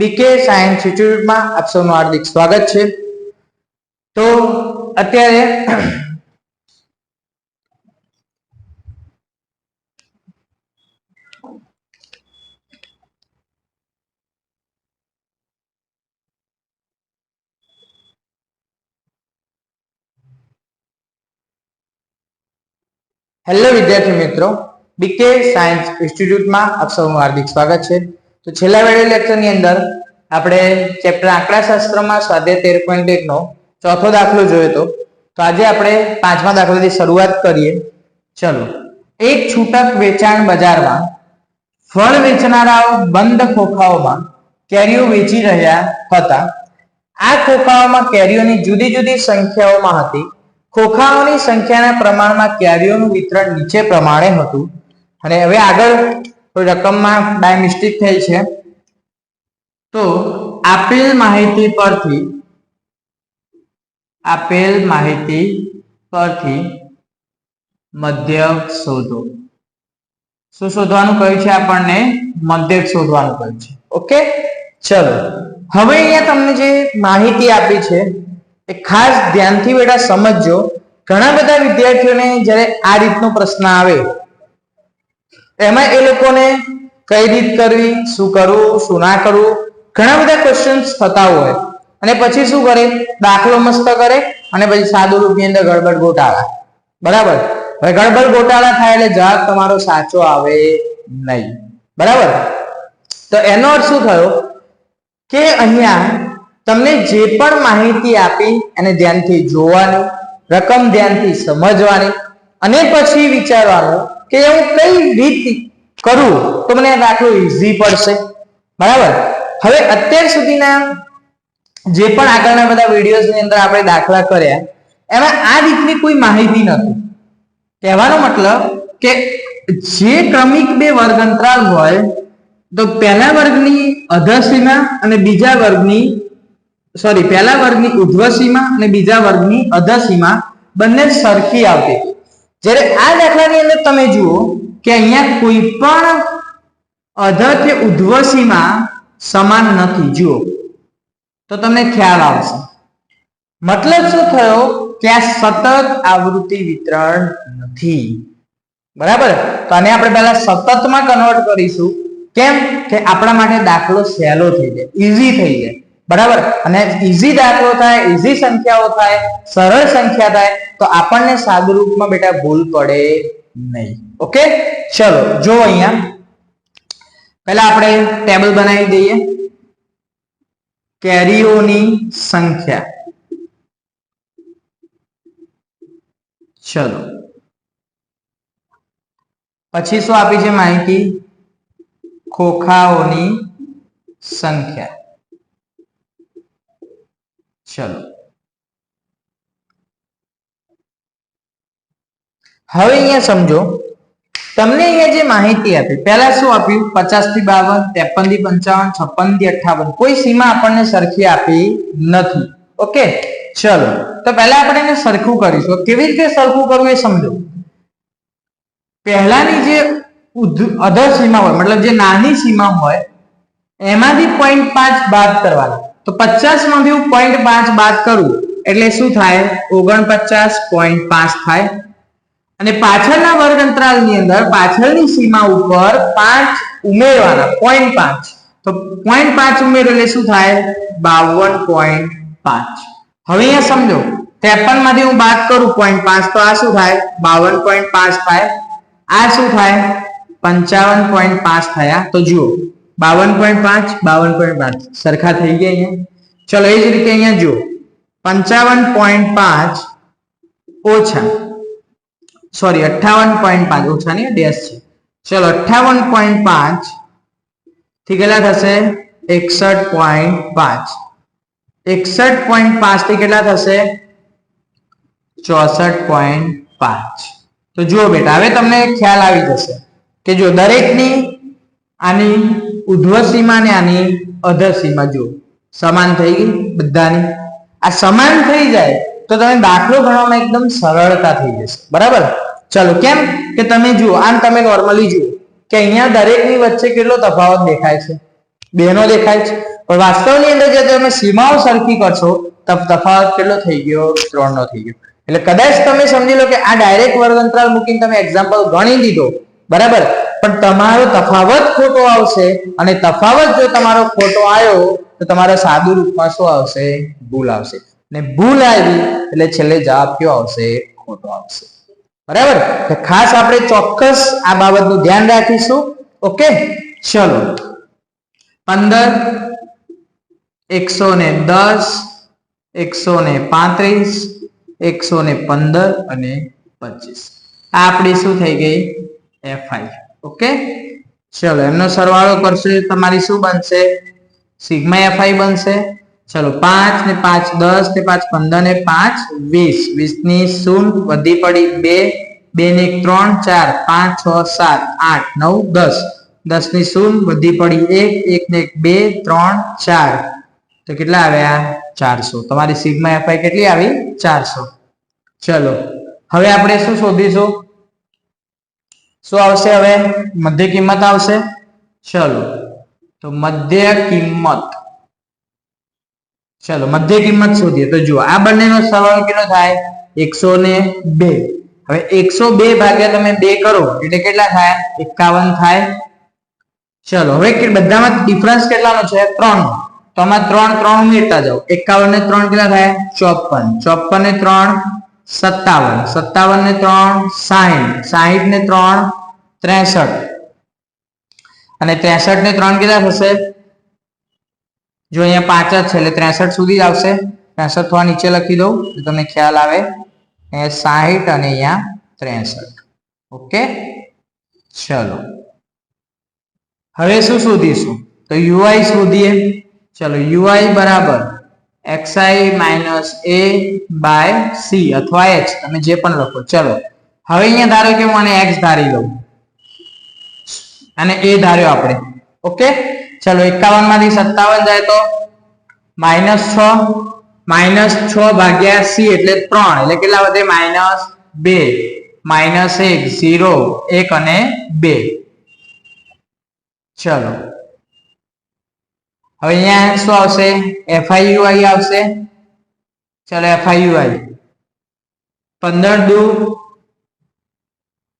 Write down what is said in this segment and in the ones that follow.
બીકે science ઇન્સ્ટિટ્યૂટમાં આપ સૌનું હાર્દિક સ્વાગત છે. તો અત્યારે હેલો વિદ્યાર્થી મિત્રો. બીકે સાયન્સ ઇન્સ્ટિટ્યૂટમાં આપ સૌનું હાર્દિક સ્વાગત છે. તો છેલ્લા વિડિયો લેક્ચરની અંદર આપણે ચેપ્ટર આંકડાશાસ્ત્રમાં સ્વાધ્યાય તેર પોઈન્ટ એકનો ચોથો દાખલો જોયો હતો તો આજે આપણે પાંચમા દાખલાથી શરૂઆત કરીએ. ચલો, એક છૂટક વેચાણ બજારમાં ફળ વેચનારાઓ બંધ ખોખાઓમાં કેરીઓ વેચી રહ્યા હતા. આ ખોખાઓમાં કેરીઓની જુદી જુદી સંખ્યાઓમાં હતી. ખોખાઓની સંખ્યાના પ્રમાણમાં કેરીઓનું વિતરણ નીચે પ્રમાણે હતું. અને હવે આગળ રકમમાં બાય મિસ્ટેક થઈ છે. તો આપેલ માહિતી પરથી, આપેલ માહિતી પરથી મધ્યક શોધો. શું શોધવાનું કહ્યું છે આપણને? મધ્યક શોધવાનું કહ્યું છે. ઓકે? ચલો. હવે અહીંયા તમને જે માહિતી આપી છે, એ ખાસ ધ્યાનથી બેટા સમજજો. ઘણા બધા વિદ્યાર્થીઓને જ્યારે આ રીતનો પ્રશ્ન આવે એમાં એ લોકોને કઈ રીત કરવી, શું કરવું, શું ના કરવું, ઘણા બધા ક્વેશ્ચન્સ થતા હોય. અને પછી શું કરે? દાખલો મસ્ત કરે અને પછી સાદુ રૂપની અંદર ગડબડ ગોટાળા. બરાબર? હવે ગડબડ ગોટાળા થાય એટલે જવાબ તમારો સાચો આવે નહીં. બરાબર? તો એનો અર્થ શું થયો? કે અહીંયા તમને જે પણ માહિતી આપી એને ધ્યાનથી જોવાની, રકમ ધ્યાનથી સમજવાની અને પછી વિચારવાનું કે હું કઈ રીત કરું તો મને રાખવું ઈઝી પડશે. બરાબર? હવે અત્યાર સુધીના જે પણ આગળના બધા વિડીયોઝની અંદર આપણે દાખલા કર્યા, એમાં આ રીતની કોઈ માહિતી નથી. કહેવાનો મતલબ કે જે ક્રમિક બે વર્ગ અંતરાલ હોય, તો પહેલા વર્ગની અધસીમા અને બીજા વર્ગની સોરી પહેલા વર્ગની ઉધ્વસીમા અને બીજા વર્ગની અધસીમા બંને સરખી આવતી. હતી જ્યારે આ દાખલાની અંદર તમે જુઓ કે અહીંયા કોઈ પણ અધ કે ઉધ્વસીમાં સમાન નથી. જુઓ. તો તમને ખ્યાલ આવશે. મતલબ શું થયો? કે આ સતત આવૃત્તિ વિતરણ નથી. બરાબર? તો આને આપણે પહેલા સતતમાં કન્વર્ટ કરીશું. કેમ? કે આપણા માટે દાખલો સહેલો થઈ જાય. ઈઝી થઈ જાય. બરાબર? અને ઈઝી દાખલો થાય ઈઝી સંખ્યાઓ થાય, સરળ સંખ્યા થાય, તો આપણને સાદુ રૂપમાં બેટા ભૂલ પડે નહીં. ઓકે? ચલો, જો અહીંયા. પહેલા આપણે ટેબલ બનાવી દઈએ. કેરીઓની સંખ્યા. ચલો. પછી શું આપી છે માહિતી? ખોખાઓની સંખ્યા. ચલો. હવે અહીંયા સમજો, તમને અહીંયા જે માહિતી આપી, પહેલા શું આપ્યું? પચાસથી બાવન ત્રેપનથી પંચાવન છપ્પનથી અઠાવન કોઈ સીમા આપણને સરખી આપી નથી. ઓકે? ચલો. તો પહેલા આપણે એને સરખું કરીશું. કેવી રીતે સરખું કરવું એ સમજો. પહેલાની જે અધર સીમા હોય, મતલબ જે નાની સીમા હોય, એમાંથી પોઈન્ટ પાંચ બાદ કરવાના. તો પચાસમાંથી હું પોઈન્ટ પાંચ બાદ કરું, એટલે શું થાય? ઓગણપચાસ પોઈન્ટ પાંચ થાય. અને પાછળના વર્ગ અંતરાલની અંદર, પાછળની સીમા ઉપર પાંચ ઉમેરવાના પોઈન્ટ પાંચ. તો પોઈન્ટ પાંચ ઉમેરો એટલે શું થાય? બાવન પોઈન્ટ પાંચ. હવે અહીંયા સમજો ત્રેપનમાંથી હું બાદ કરું પોઈન્ટ પાંચ, તો આ શું થાય? બાવન પોઈન્ટ પાંચ થાય. આ શું થાય? પંચાવન પોઈન્ટ પાંચ થયા. તો જુઓ બાવન પોઈન્ટ પાંચ બાવન પોઈન્ટ પાંચ સરખા થઈ ગયા અહીંયા ચલો એ જ રીતે અહીંયા જુઓ પંચાવન પોઈન્ટ પાંચ ઓછા સોરી અઠાવન પોઈન્ટ પાંચ ઓછા નહીં ડેશ છે ચલો અઠાવન પોઈન્ટ પાંચથી કેટલા થશે એકસઠ પોઈન્ટ પાંચ એકસઠ પોઈન્ટ પાંચથી કેટલા થશે ચોસઠ પોઈન્ટ પાંચ તો જુઓ બેટા હવે તમને ખ્યાલ આવી જશે કે જો દરેકની આની ઉધ્વ સીમા ને આની અધર સીમા જુઓ. સમાન થઈ ગઈ બધાની. આ સમાન થઈ જાય તો તમે દાખલો ગણવામાં એકદમ સરળતા થઈ જશે. બરાબર? ચલો, કેમ? કે તમે જુઓ, આમ તમે નોર્મલી જુઓ કે અહીંયા દરેકની વચ્ચે કેટલો તફાવત દેખાય છે? બેનો દેખાય છે. પણ વાસ્તવની અંદર જે તમે સીમાઓ સરખી કરશો તો તફાવત કેટલો થઈ ગયો? ત્રણ નો થઈ ગયો. એટલે કદાચ તમે સમજી લો કે આ ડાયરેક્ટ વર્ગ અંતરાલ મૂકીને તમે એક્ઝામ્પલ ગણી દીધો. બરાબર? પણ તમારો તફાવત ખોટો આવશે અને તફાવત જો તમારો ખોટો આવ્યો, તો તમારા સાદુ રૂપમાં શું આવશે? ભૂલ આવશે. ને ભૂલ આવી, એટલે છેલ્લે જવાબ કયો આવશે? ખોટો આવશે. બરાબર? ખાસ આપણે ચોક્કસ આ બાબતનું ધ્યાન રાખીશું. ઓકે? ચલો. પંદર, એકસો ને દસ, એકસો ને પાંત્રીસ, એકસો ને પંદર અને પચીસ. આ આપણી શું થઈ ગઈ? F I okay? ચલો, એમનો સરવાળો કરશો, તમારી શું બનશે? સિગ્મા એફઆઈ બનશે. ચલો, પાંચ ને પાંચ દસ ને પાંચ પંદર ને પાંચ વીસ. વીસની શૂન્ય વધી પડી બે બે ને ત્રણ, ચાર, પાંચ, છ, સાત, આઠ, નવ, દસ. દસની શૂન્ય વધી પડી એક એક ને એક બે, ત્રણ, ચાર. તો કેટલા આવ્યા ચારસો. તમારી સિગ્મા એફઆઈ કેટલી આવી? ચારસો. ચલો, હવે આપણે શું શોધીશું? શું આવશે હવે? મધ્ય કિંમત આવશે? ચલો. તો મધ્ય કિંમત. ચલો, મધ્ય કિંમત શોધીએ. તો જુઓ, આ બંનેનો સરવાળો કેટલો થાય? એકસો ને બે. હવે એકસો બે ભાગ્યા તમે બે કરો, એટલે કેટલા થાય? એકાવન થાય. ચલો, હવે બધામાં ડિફરન્સ કેટલાનો છે? ત્રણ. તો આમાં ત્રણ ત્રણ ઉમેરતા જાઓ. એકાવન ને ત્રણ કેટલા થાય? ચોપન. ચોપન ને ત્રણ સત્તાવન. સત્તાવન ને ત્રણ, સાહીઠ. સાહીઠ ને ત્રણ, ત્રેસઠ. અને ત્રેસઠ ને ત્રણ કેટલા થશે? જો અહીંયા પાંચ જ છે, એટલે ત્રેસઠ સુધી જ આવશે. ત્રેસઠ થોડા નીચે લખી દઉં, તો તમને ખ્યાલ આવે. અહીંયા સાહીઠ અને અહીંયા ત્રેસઠ. ઓકે? ચલો. હવે શું શોધીશું? તો યુઆઈ શોધીએ. ચલો, યુઆઈ બરાબર. X I minus A by C અથવા એચ તમે જે પણ લખો. ચલો, હવે અહીંયા ધારો કે હું આને એક્સ ધારી લઉં અને એ ધાર્યો આપણે. ઓકે? ચલો એકાવનમાંથી સત્તાવન જાય તો માઇનસ છ માઇનસ છ ભાગ્યા સી એટલે ત્રણ. એટલે કેટલા વધે? માઇનસ બે. માઇનસ એક ઝીરો એક અને બે. ચલો હવે અહીંયા શું આવશે? એફઆઈયુઆઈ આવશે. ચાલો એફઆઈયુઆઈ પંદર દુ.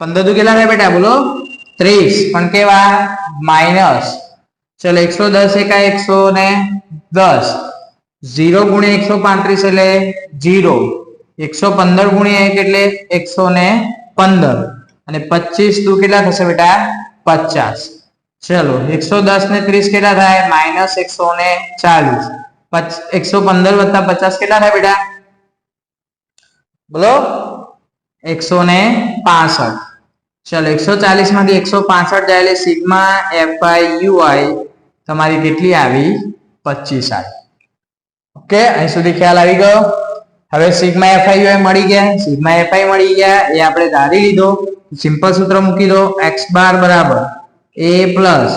પંદર દુ કેટલા થાય બેટા? બોલો. ત્રીસ. પણ કેવા? માઇનસ. ચલો એકસો દસ એકા એકસો ને દસ. ઝીરો ગુણ્યા એકસો પાંત્રીસ એટલે ઝીરો. એકસો પંદર ગુણ્યા એક એટલે એકસો ને પંદર. અને પચીસ દુ કેટલા થશે બેટા? પચાસ. ચલો, એકસો દસ ને ત્રીસ કેટલા થાય? માઇનસ એકસો ને ચાલીસ. એકસો પંદર વત્તા પચાસ કેટલા થાય બેટા? બોલો? એકસો ને પાસઠ. ચલો, એકસો ચાલીસમાંથી એકસો પાસઠ જાય એટલે સિગ્મા એફઆઈ યુઆઈ તમારી કેટલી આવી? પચીસ આવી. ઓકે, અહીં સુધી ખ્યાલ આવી ગયો. હવે સિગ્મા એફઆઈ યુઆઈ મળી ગયા. સિગ્મા એફઆઈ મળી ગયા, એ આપણે ધારી લીધો. સિમ્પલ સૂત્ર મૂકી દો. એક્સ બાર બરાબર. A plus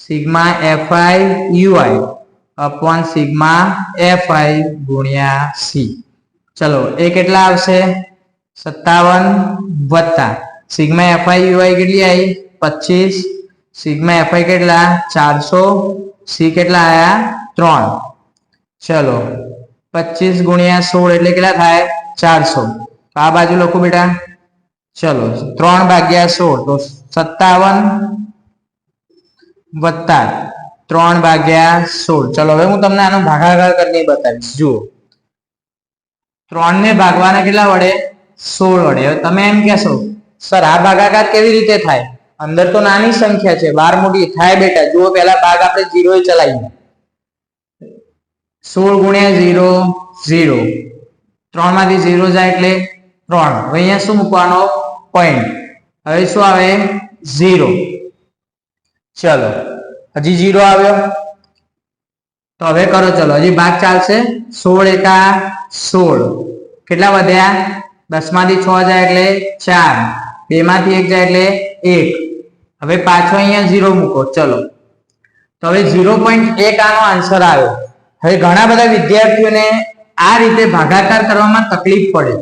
sigma F I U I upon sigma F I ગુણ્યા સી ચલો એ કેટલા આવશે સત્તાવન વત્તા સિગ્મા એફઆઈ યુઆઈ કેટલી આવી પચીસ સિગ્મા એફઆઈ કેટલા ચારસો સી કેટલા આયા ત્રણ ચલો પચીસ ગુણ્યા સોળ એટલે કેટલા થાય ચારસો આ બાજુ લખો બેટા ચલો ત્રણ ભાગ્યા સોળ તો સત્તાવન વત્તા ત્રણ ભાગ્યા સોળ. ચલો, હવે હું તમને આનો ભાગાકાર કરીને બતાવીશ. જુઓ. ત્રણ ને ભાગવાના કેટલા વડે? સોળ વડે. હવે તમે એમ કહેશો, સર, આ ભાગાકાર કેવી રીતે થાય? અંદર તો નાની સંખ્યા છે, બાર મોટી. થાય બેટા, જુઓ પેલા ભાગ આપણે જીરો ચલાવીએ. સોળ ગુણ્યા ઝીરો ઝીરો. ત્રણમાંથી ઝીરો જાય એટલે ત્રણ. અહીંયા શું મૂકવાનો? પોઈન્ટ. હવે શું આવે? ઝીરો. ચલો, હજી જીરો આવ્યો. તો હવે કરો, ચલો, હજી ભાગ ચાલશે. સોળ એકા સોળ. કેટલા વધ્યા? દસમાંથી છ જાય એટલે ચાર. બે માંથી એક જાય એટલે એક. હવે પાછો અહીંયા ઝીરો મૂકો, ચલો. તો હવે ઝીરો પોઈન્ટ એક આનો આન્સર આવ્યો. હવે ઘણા બધા વિદ્યાર્થીઓને આ રીતે ભાગાકાર કરવામાં તકલીફ પડે.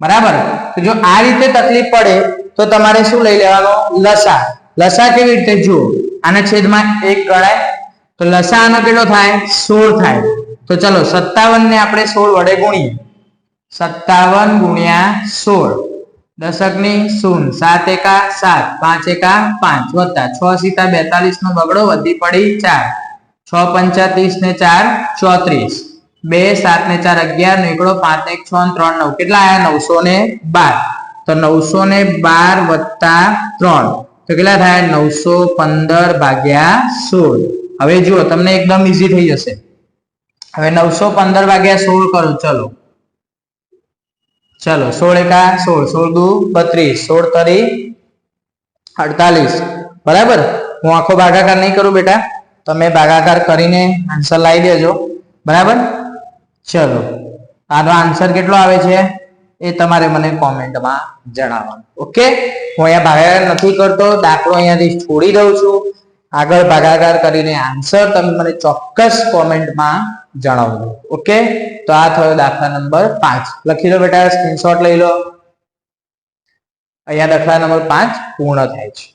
બરાબર? તો જો આ રીતે તકલીફ પડે, તો તમારે શું લઈ લેવાનો? લસા. લસા કેવી રીતે જુઓ? આના છેદમાં એક ગણાય. તો લસા આનો કેટલો થાય? સોળ થાય. તો ચલો સત્તાવન ને આપણે સોળ વડે ગુણીએ. સત્તાવન ગુણ્યા સોળ. દશકની શૂન સાત એકા સાત. પાંચ એકા પાંચ. વત્તા છ સીતા બેતાલીસ નો બગડો વધી પડી ચાર. છ પંચા ને ચાર ચોત્રીસ. બે સાત ને ચાર અગિયાર. નીકળો પાંચ ને એક, છ ત્રણ, નવ. કેટલા આયા? નવસો ને બાર. તો નવસો ને બાર વત્તા ત્રણ. તો કેટલા થાય? નવસો પંદર ભાગ્યા સોળ. હવે જુઓ, તમને એકદમ ઈઝી થઈ જશે. હવે નવસો પંદર ભાગ્યા સોળ કરો, ચલો. ચલો, સોળ એકા સોળ સોળ દુ બત્રીસ, સોળ તરી અડતાલીસ. બરાબર? હું આખો ભાગાકાર નહીં કરું બેટા. તમે ભાગાકાર કરીને આન્સર લાવી દેજો. બરાબર? ચલો. આનો આન્સર કેટલો આવે છે? એ તમારે મને કોમેન્ટમાં જણાવવાનું, ઓકે? હું અહીંયા ભાગાકાર નથી કરતો, દાખલો અહીંયાથી છોડી દઉં છું. આગળ ભાગાકાર કરીને આન્સર તમે મને ચોક્કસ કોમેન્ટમાં જણાવજો, ઓકે? તો આ થયો દાખલા નંબર પાંચ. લખી લો બેટા સ્ક્રીનશોટ લઈ લો. અહીંયા દાખલા નંબર પાંચ પૂર્ણ થાય છે.